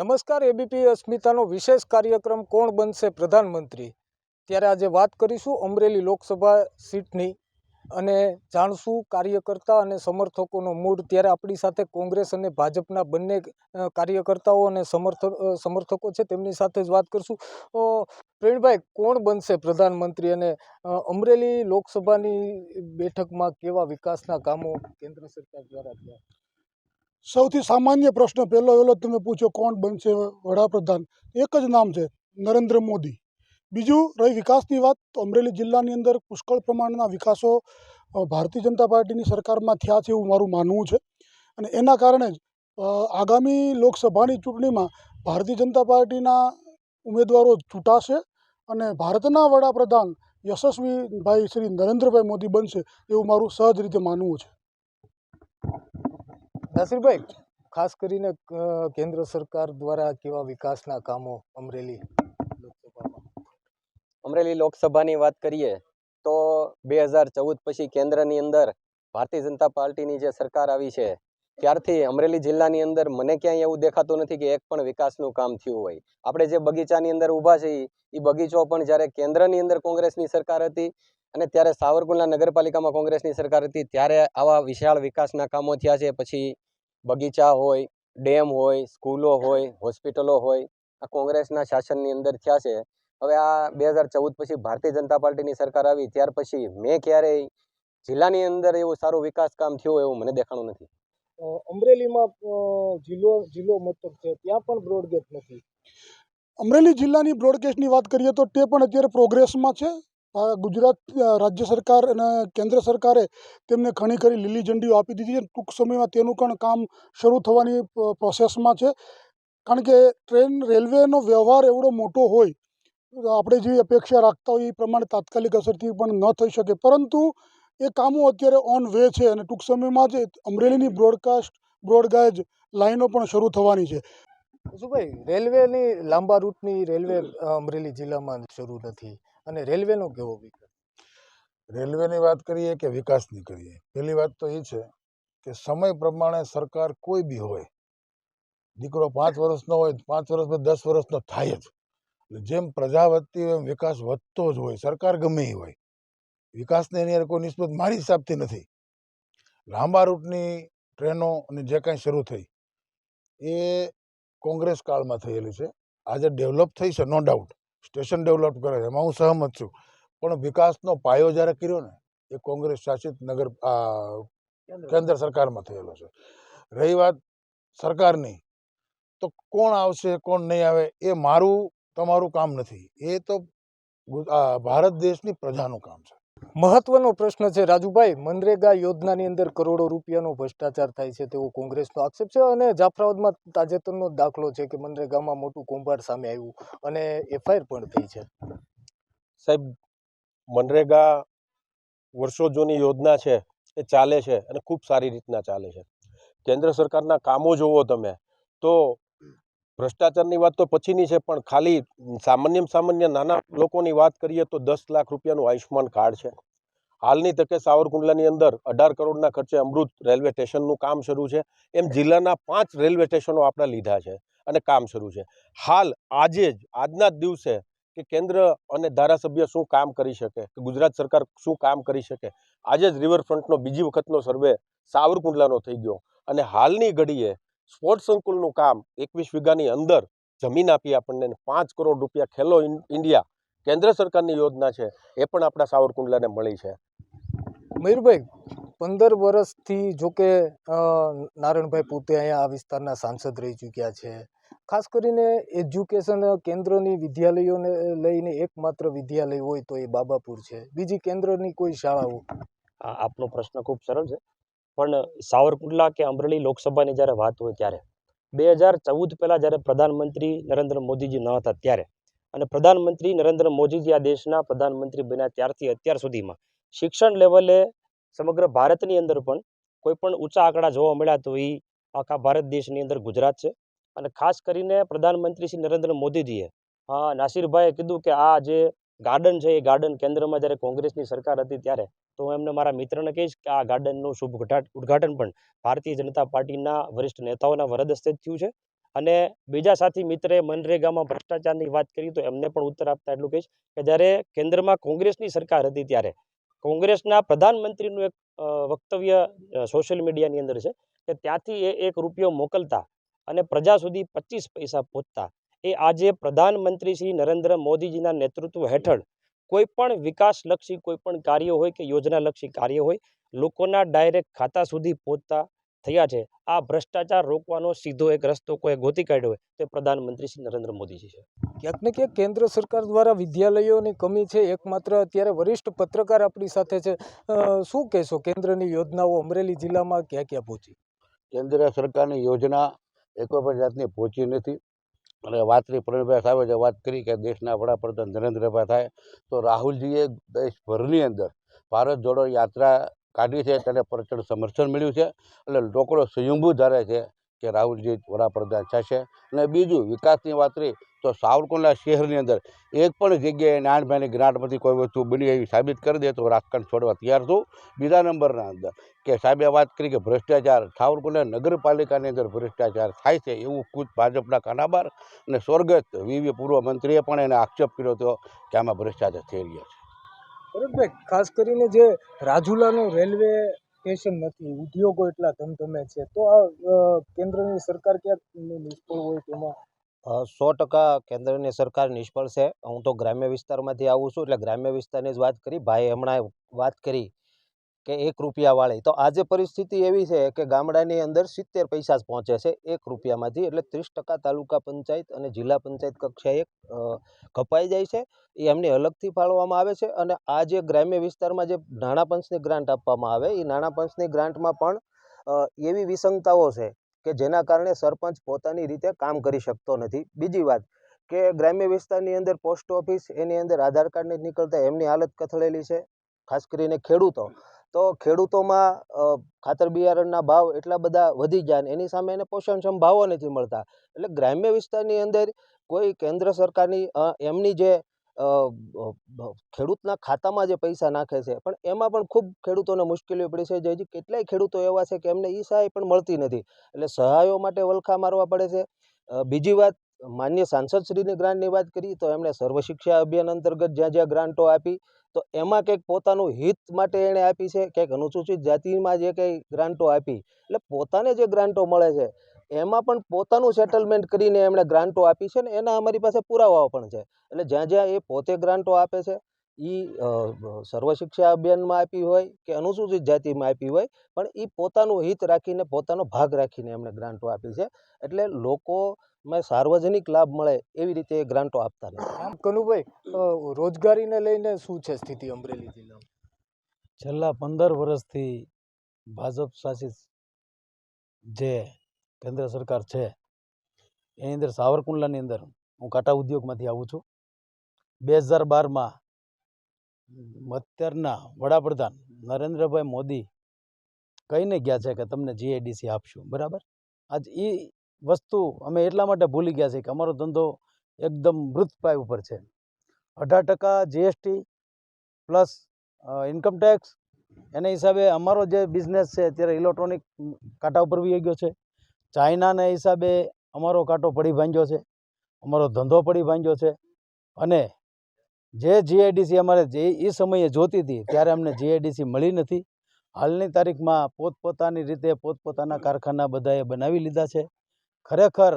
નમસ્કાર એબીપી અસ્મિતાનો વિશેષ કાર્યક્રમ કોણ બનશે પ્રધાનમંત્રી? ત્યારે આજે વાત કરીશું અમરેલી લોકસભા સીટની અને જાણશું કાર્યકર્તા અને સમર્થકોનો મૂડ. ત્યારે આપણી સાથે કોંગ્રેસ અને ભાજપના બંને કાર્યકર્તાઓ અને સમર્થક સમર્થકો છે તેમની સાથે જ વાત કરશું. પ્રવીણભાઈ, કોણ બનશે પ્રધાનમંત્રી અને અમરેલી લોકસભાની બેઠકમાં કેવા વિકાસના કામો કેન્દ્ર સરકાર દ્વારા થયા? સૌથી સામાન્ય પ્રશ્ન પહેલો પહેલો તમે પૂછો, કોણ બનશે વડાપ્રધાન? એક જ નામ છે, નરેન્દ્ર મોદી. બીજું, રહી વિકાસની વાત, તો અમરેલી જિલ્લાની અંદર પુષ્કળ પ્રમાણના વિકાસો ભારતીય જનતા પાર્ટીની સરકારમાં થયા છે એવું મારું માનવું છે. અને એના કારણે જ આગામી લોકસભાની ચૂંટણીમાં ભારતીય જનતા પાર્ટીના ઉમેદવારો ચૂંટાશે અને ભારતના વડાપ્રધાન યશસ્વીભાઈ, શ્રી નરેન્દ્રભાઈ મોદી બનશે એવું મારું સહજ રીતે માનવું છે. નાસિરભાઈ, ખાસ કરીને કેન્દ્ર સરકાર દ્વારા કેવા વિકાસના કામો અમરેલી લોકસભામાં? અમરેલી લોકસભાની વાત કરીએ, તો બે હજાર ચૌદ પછી કેન્દ્રની અંદર ભારતીય જનતા પાર્ટીની જે સરકાર આવી છે, ત્યારથી અમરેલી જિલ્લાની અંદર મને ક્યાંય એવું દેખાતું નથી કે એક પણ વિકાસનું કામ થયું હોય. આપણે જે બગીચાની અંદર ઊભા છીએ એ બગીચો પણ જ્યારે કેન્દ્રની અંદર કોંગ્રેસની સરકાર હતી અને ત્યારે સાવરકુંડલા નગરપાલિકામાં કોંગ્રેસની સરકાર હતી, ત્યારે આવા વિશાળ વિકાસના કામો થયા છે. પછી બગીચા હોય ડેમ હોય સ્કૂલો હોય હોસ્પિટલો હોય આ કોંગ્રેસના શાસનની અંદર થયા છે. હવે આ બે હજાર ચૌદ પછી ભારતીય જનતા પાર્ટીની સરકાર આવી ત્યાર પછી મેં ક્યારેય જિલ્લાની અંદર એવું સારું વિકાસ કામ થયું હોય એવું મને દેખાણું નથી. અમરેલીમાં જિલ્લો જિલ્લો મથક છે ત્યાં પણ બ્રોડગેજ નથી. અમરેલી જિલ્લાની બ્રોડકાસ્ટની વાત કરીએ તો તે પણ અત્યારે પ્રોગ્રેસમાં છે. ગુજરાત રાજ્ય સરકાર અને કેન્દ્ર સરકારે તેમને ઘણી ખરી લીલી ઝંડીઓ આપી દીધી છે. ટૂંક સમયમાં તેનું પણ કામ શરૂ થવાની પ્રોસેસમાં છે. કારણ કે ટ્રેન, રેલવેનો વ્યવહાર એવડો મોટો હોય, આપણે જે અપેક્ષા રાખતા હોય એ પ્રમાણે તાત્કાલિક અસરથી પણ ન થઈ શકે. પરંતુ એ કામો અત્યારે ઓન વે છે અને ટૂંક સમયમાં જ અમરેલીની બ્રોડકાસ્ટ બ્રોડગાજ લાઈનો પણ શરૂ થવાની છે. શું ભાઈ, રેલવેની લાંબા રૂટની રેલવે અમરેલી જિલ્લામાં શરૂ નથી. અને રેલવેનો કેવો વિકાસ? રેલવેની વાત કરીએ કે વિકાસની કરીએ? પહેલી વાત તો એ છે કે સમય પ્રમાણે સરકાર કોઈ બી હોય, દીકરો પાંચ વર્ષનો હોય, પાંચ વર્ષ પછી દસ વર્ષનો થાય જ. જેમ પ્રજા વધતી હોય એમ વિકાસ વધતો જ હોય, સરકાર ગમે એ હોય. વિકાસને એની કોઈ નિસ્બત મારી હિસાબથી નથી. લાંબા રૂટની ટ્રેનો અને જે કાંઈ શરૂ થઈ, એ કોંગ્રેસ કાળમાં થયેલી છે. આજે ડેવલપ થઈ છે, નો ડાઉટ. સ્ટેશન ડેવલપ કરે એમાં હું સહમત છું. પણ વિકાસનો પાયો જ્યારે કર્યો ને, એ કોંગ્રેસ શાસિત નગર કેન્દ્ર સરકારમાં થયેલો છે. રહી વાત સરકારની, તો કોણ આવશે, કોણ નહીં આવે, એ મારું, તમારું કામ નથી. એ તો ભારત દેશની પ્રજાનું કામ છે. મહત્વનો પ્રશ્ન છે, રાજુભાઈ. મનરેગા યોજનાની અંદર કરોડો રૂપિયાનો ભ્રષ્ટાચાર થાય છે તેવો કોંગ્રેસનો આક્ષેપ છે અને જાફરાબાદમાં તાજેતરનો દાખલો છે કે મનરેગામાં મોટું કૌભાંડ સામે આવ્યું અને એફઆઈઆર પણ થઈ છે. સાહેબ, મનરેગા વર્ષો જૂની યોજના છે, એ ચાલે છે અને ખૂબ સારી રીતના ચાલે છે. કેન્દ્ર સરકારના કામો જોવો તમે, તો ભ્રષ્ટાચારની વાત તો પછીની છે, પણ ખાલી સામાન્ય સામાન્ય નાના લોકોની વાત કરીએ તો દસ લાખ રૂપિયાનું આયુષ્યમાન કાર્ડ છે. હાલની તકે સાવરકુંડલાની અંદર અઢાર કરોડના ખર્ચે અમૃત રેલવે સ્ટેશનનું કામ શરૂ છે. એમ જિલ્લાના પાંચ રેલવે સ્ટેશનો આપણે લીધા છે અને કામ શરૂ છે. હાલ આજે જ, આજના જ દિવસે કે કેન્દ્ર અને ધારાસભ્ય શું કામ કરી શકે, કે ગુજરાત સરકાર શું કામ કરી શકે, આજે જ રિવરફ્રન્ટનો બીજી વખતનો સર્વે સાવરકુંડલાનો થઈ ગયો. અને હાલની ઘડીએ સ્પોર્ટ્સ સંકુલનું કામ એકવીસ વીઘાની અંદર જમીન આપી આપણને પાંચ કરોડ રૂપિયા ખેલો ઇન્ડિયા કેન્દ્ર સરકારની યોજના છે એ પણ આપણા સાવરકુંડલાને મળી છે. મયુરભાઈ પંદર વર્ષથી જો કે નારણભાઈ પોતે અહીંયા આ વિસ્તારના સાંસદ રહી ચૂક્યા છે. ખાસ કરીને એજ્યુકેશન કેન્દ્રની વિદ્યાલયોને લઈને એકમાત્ર વિદ્યાલય હોય તો એ બાબાપુર છે. બીજી કેન્દ્રની કોઈ શાળાઓ? આ આપનો પ્રશ્ન ખૂબ સરળ છે. પણ સાવરકુંડલા કે અમરેલી લોકસભાની જ્યારે વાત હોય ત્યારે, બે હજાર ચૌદ પહેલાં જ્યારે પ્રધાનમંત્રી નરેન્દ્ર મોદીજી ન હતા ત્યારે, અને પ્રધાનમંત્રી નરેન્દ્ર મોદીજી આ દેશના પ્રધાનમંત્રી બન્યા ત્યારથી અત્યાર સુધીમાં, શિક્ષણ લેવલે સમગ્ર ભારતની અંદર પણ કોઈપણ ઊંચા આંકડા જોવા મળ્યા તો એ આખા ભારત દેશની અંદર ગુજરાત છે. અને ખાસ કરીને પ્રધાનમંત્રી શ્રી નરેન્દ્ર મોદીજીએ નાસિરભાઈએ કીધું કે આ જે ગાર્ડન છે, એ ગાર્ડન કેન્દ્રમાં જ્યારે કોંગ્રેસની સરકાર હતી ત્યારે, તો હું એમને મારા મિત્રને કહીશ કે આ ગાર્ડનનું શુભ ઉદઘાટન પણ ભારતીય જનતા પાર્ટીના વરિષ્ઠ નેતાઓના વરદસ્તે થયું છે. અને બીજા સાથી મિત્રે મનરેગામાં ભ્રષ્ટાચારની વાત કરી, તો એમને પણ ઉત્તર આપતા એટલું કહીશ કે જ્યારે કેન્દ્રમાં કોંગ્રેસની સરકાર હતી ત્યારે, કોંગ્રેસના પ્રધાનમંત્રીનું એક વક્તવ્ય સોશિયલ મીડિયાની અંદર છે કે ત્યાંથી એ એક રૂપિયો મોકલતા અને પ્રજા સુધી પચીસ પૈસા પહોંચતા એ આજે પ્રધાનમંત્રી શ્રી નરેન્દ્ર મોદીજીના નેતૃત્વ હેઠળ કોઈપણ વિકાસલક્ષી કોઈપણ કાર્ય હોય કે યોજનાલક્ષી કાર્ય હોય લોકોના ડાયરેક્ટ ખાતા સુધી પહોંચતા થયા છે. આ ભ્રષ્ટાચાર રોકવાનો સીધો એક રસ્તો કોઈ ગોતી કાઢ્યો હોય તે પ્રધાનમંત્રી શ્રી નરેન્દ્ર મોદીજી છે. ક્યાંક ને ક્યાંક કેન્દ્ર સરકાર દ્વારા વિદ્યાલયોની કમી છે એકમાત્ર અત્યારે વરિષ્ઠ પત્રકાર આપણી સાથે છે. શું કહેશો? કેન્દ્રની યોજનાઓ અમરેલી જિલ્લામાં ક્યાં ક્યાં પહોંચી? કેન્દ્ર સરકારની યોજના એક પણ જાતની પહોંચી નથી. અને વાતની પ્રવીણભાઈ સાહેબે જે વાત કરી કે દેશના વડાપ્રધાન નરેન્દ્રભાઈ થાય, તો રાહુલજીએ દેશભરની અંદર ભારત જોડો યાત્રા કાઢી છે, તેને પ્રચંડ સમર્થન મળ્યું છે. એટલે લોકો સ્વયંભૂ ધારે છે. કે રાહુલજી વડાપ્રધાન થશે. અને બીજું વિકાસની વાત કરી તો સાવરકુંડલા શહેરની અંદર એક પણ જગ્યાએ નાનભાઈની ગ્રાન્ટમાંથી કોઈ વસ્તુ બની એવી સાબિત કરી દે તો રાજકારણ છોડવા તૈયાર છું. બીજા નંબરના અંદર કે સાહેબે વાત કરી કે ભ્રષ્ટાચાર, સાવરકુંડલા નગરપાલિકાની અંદર ભ્રષ્ટાચાર થાય છે એવું ખુદ ભાજપના કાનાબાર અને સ્વર્ગસ્થ વીવી પૂર્વ મંત્રીએ પણ એને આક્ષેપ કર્યો હતો કે આમાં ભ્રષ્ટાચાર થઈ રહ્યા છે. ભરતભાઈ ખાસ કરીને જે રાજુલાનું રેલવે સ્ટેશન નથી, ઉદ્યોગો એટલા ધમધમે છે. તો આ કેન્દ્રની સરકાર ક્યાંક નિષ્ફળ હોય તેમાં? સો ટકા કેન્દ્રની સરકાર નિષ્ફળ છે. હું તો ગ્રામ્ય વિસ્તારમાંથી આવું છું, એટલે ગ્રામ્ય વિસ્તારની જ વાત કરી. ભાઈ હમણાં વાત કરી કે એક રૂપિયાવાળી તો આજે પરિસ્થિતિ એવી છે કે ગામડાની અંદર સિત્તેર પૈસા જ પહોંચે છે એક રૂપિયામાંથી, એટલે ત્રીસ ટકા તાલુકા પંચાયત અને જિલ્લા પંચાયત કક્ષાએ કપાઈ જાય છે. એ એમને અલગથી ફાળવવામાં આવે છે અને આ જે ગ્રામ્ય વિસ્તારમાં જે નાણાં પંચની ગ્રાન્ટ આપવામાં આવે, એ નાણાં પંચની ગ્રાન્ટમાં પણ એવી વિસંગતાઓ છે કે જેના કારણે સરપંચ પોતાની રીતે કામ કરી શકતો નથી. બીજી વાત કે ગ્રામ્ય વિસ્તારની અંદર પોસ્ટ ઓફિસ એની અંદર આધાર કાર્ડ નથી નીકળતા એમની હાલત કથળેલી છે, ખાસ કરીને ખેડૂતો. તો ખેડૂતોમાં ખાતર બિયારણના ભાવ એટલા બધા વધી ગયા ને એની સામે એને પોષણક્ષમ ભાવો નથી મળતા. એટલે ગ્રામ્ય વિસ્તારની અંદર કોઈ કેન્દ્ર સરકારની એમની જે ખેડૂતના ખાતામાં જે પૈસા નાખે છે, પણ એમાં પણ ખૂબ ખેડૂતોને મુશ્કેલીઓ પડી છે. જે હજી કેટલાય ખેડૂતો એવા છે કે એમને એ સહાય પણ મળતી નથી. એટલે સહાયો માટે વલખા મારવા પડે છે. બીજી વાત માન્ય સાંસદશ્રીની ગ્રાન્ટની વાત કરી, તો એમણે સર્વ શિક્ષા અભિયાન અંતર્ગત જ્યાં જ્યાં ગ્રાન્ટો આપી, તો એમાં કંઈક પોતાનું હિત માટે એણે આપી છે, કંઈક અનુસૂચિત જાતિમાં જે કંઈ ગ્રાન્ટો આપી, એટલે પોતાને જે ગ્રાન્ટો મળે છે, એમાં પણ પોતાનું સેટલમેન્ટ કરીને એમણે ગ્રાન્ટો આપી છે ને એના અમારી પાસે પુરાવાઓ પણ છે, એટલે જ્યાં જ્યાં એ પોતે ગ્રાન્ટો આપે છે એ સર્વ શિક્ષા અભિયાનમાં આપી હોય કે અનુસૂચિત જાતિમાં આપી હોય પણ એ પોતાનું હિત રાખીને પોતાનો ભાગ રાખીને એમણે ગ્રાન્ટો આપી છે. એટલે લોકોમાં સાર્વજનિક લાભ મળે એવી રીતે એ ગ્રાન્ટો આપતા નથી. આમ કનુભાઈ રોજગારીને લઈને શું છે સ્થિતિ અમરેલી જિલ્લામાં છેલ્લા પંદર વર્ષથી ભાજપ શાસિત જે કેન્દ્ર સરકાર છે એની અંદર સાવરકુંડલાની અંદર હું કાંટા ઉદ્યોગમાંથી આવું છું. બે હજાર બારમાં અત્યારના વડાપ્રધાન નરેન્દ્રભાઈ મોદી કહીને ગયા છે કે તમને જીઆઈડીસી આપશું, બરાબર? આજ એ વસ્તુ અમે એટલા માટે ભૂલી ગયા છીએ કે અમારો ધંધો એકદમ મૃતપાય ઉપર છે. અઢાર ટકા જીએસટી પ્લસ ઇન્કમ ટેક્સ એના હિસાબે અમારો જે બિઝનેસ છે અત્યારે ઇલેક્ટ્રોનિક કાંટા ઉપર વી ગયો છે. ચાઇનાના હિસાબે અમારો કાંટો પડી ભાંગ્યો છે. અમારો ધંધો પડી ભાંગ્યો છે. અને જે જીઆઈડીસી અમારે જે એ સમયે જોતી હતી, ત્યારે અમને જીઆઈડીસી મળી નથી. હાલની તારીખમાં પોતપોતાની રીતે પોતપોતાના કારખાના બધાએ બનાવી લીધા છે. ખરેખર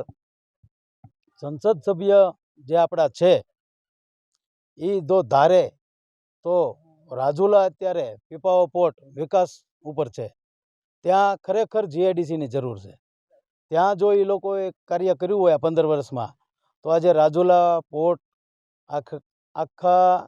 સંસદ સભ્ય જે આપણા છે એ જો ધારે તો રાજુલા અત્યારે પીપાવો પોર્ટ વિકાસ ઉપર છે. ત્યાં ખરેખર જીઆઈડીસીની જરૂર છે. ત્યાં જો એ લોકોએ કાર્ય કર્યું હોય આ પંદર વર્ષમાં, તો આજે રાજુલા પોર્ટ આખ આખા